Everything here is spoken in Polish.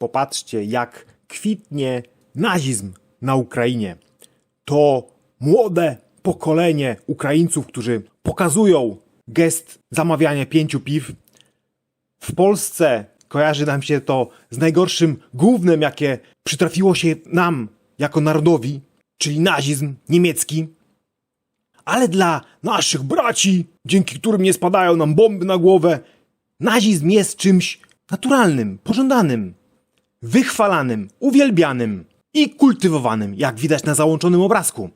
popatrzcie, jak kwitnie nazizm na Ukrainie. To młode pokolenie Ukraińców, którzy pokazują gest zamawiania pięciu piw. W Polsce kojarzy nam się to z najgorszym gównem, jakie przytrafiło się nam jako narodowi, czyli nazizm niemiecki. Ale dla naszych braci, dzięki którym nie spadają nam bomby na głowę, nazizm jest czymś naturalnym, pożądanym, wychwalanym, uwielbianym i kultywowanym, jak widać na załączonym obrazku.